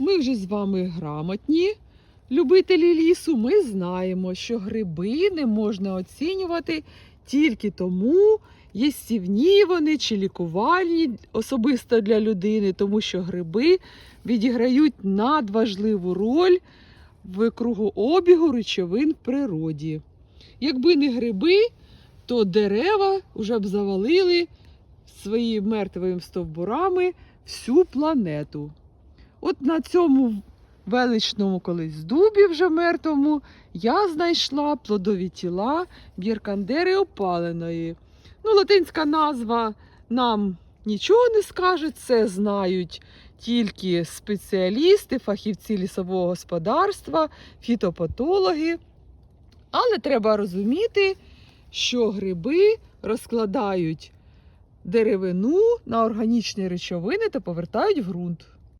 ми вже з вами грамотні любителі лісу. Ми знаємо, що гриби не можна оцінювати тільки тому, їстівні вони чи лікувальні особисто для людини, тому що гриби відіграють надважливу роль в кругообігу речовин в природі. Якби не гриби, то дерева вже б завалили своїми мертвими стовбурами всю планету. От на цьому величному колись дубі вже мертвому я знайшла плодові тіла біркандери опаленої. Ну, латинська назва нам нічого не скаже, це знають тільки спеціалісти, фахівці лісового господарства, фітопатологи. Але треба розуміти, що гриби розкладають деревину на органічні речовини та повертають в ґрунт.